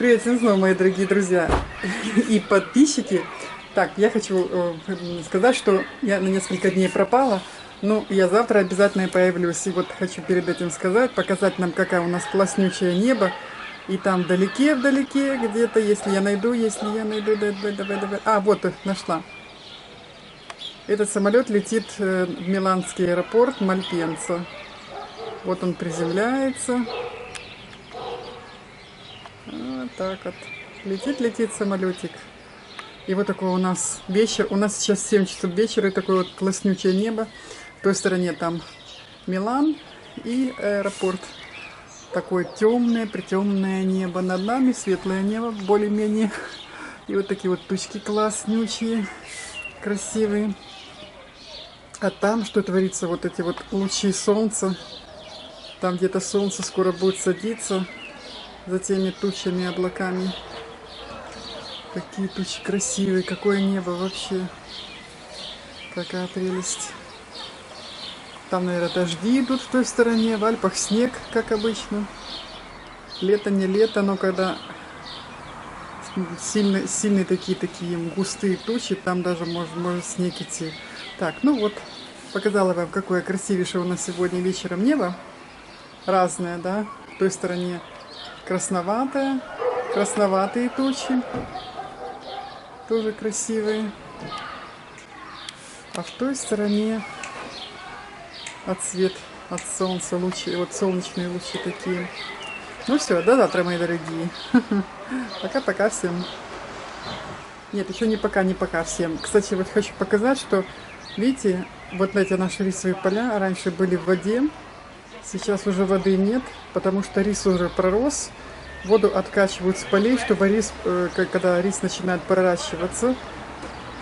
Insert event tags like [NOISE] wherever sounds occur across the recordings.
Привет всем снова, мои дорогие друзья и подписчики. Так, я хочу э, сказать, что я на несколько дней пропала, но я завтра обязательно появлюсь. И вот хочу перед этим сказать, показать нам, какая у нас класснючее небо. И там вдалеке, вдалеке, где-то, если я найду, если я найду, давай, давай, давай. А, вот, нашла. Этот самолет летит э, в Миланский аэропорт Мальпенца. Вот он приземляется. Вот так вот. Летит, летит самолетик. И вот такой у нас вечер. У нас сейчас 7 часов вечера. И такое вот класснючее небо. В той стороне там Милан и аэропорт. Такое темное, притемное небо. Над нами светлое небо, более-менее. И вот такие вот тучки класснючие, красивые. А там что творится? Вот эти вот лучи солнца. Там где-то солнце скоро будет садиться за теми тучами, облаками. Такие тучи красивые, какое небо вообще. Какая прелесть. Там, наверное, дожди идут в той стороне, в Альпах снег, как обычно. Лето не лето, но когда сильные, сильные такие такие густые тучи, там даже может, может снег идти. Так, ну вот, показала вам, какое красивейшее у нас сегодня вечером небо. Разное, да. В той стороне красноватая, красноватые тучи, тоже красивые. А в той стороне отцвет от солнца, лучи, вот солнечные лучи такие. Ну все, до завтра, мои дорогие. [LAUGHS] Пока-пока всем. Нет, еще не пока, не пока всем. Кстати, вот хочу показать, что, видите, вот эти наши рисовые поля раньше были в воде, Сейчас уже воды нет, потому что рис уже пророс. Воду откачивают с полей, чтобы рис, э, когда рис начинает проращиваться,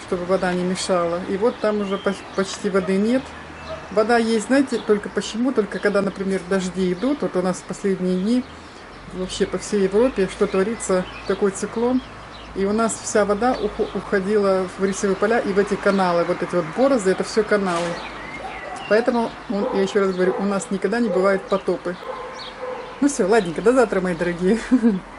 чтобы вода не мешала. И вот там уже почти воды нет. Вода есть, знаете, только почему? Только когда, например, дожди идут. Вот у нас последние дни вообще по всей Европе что творится, такой циклон. И у нас вся вода уходила в рисовые поля и в эти каналы. Вот эти вот борозды, это все каналы. Поэтому, я еще раз говорю, у нас никогда не бывают потопы. Ну все, ладненько, до завтра, мои дорогие. [LAUGHS]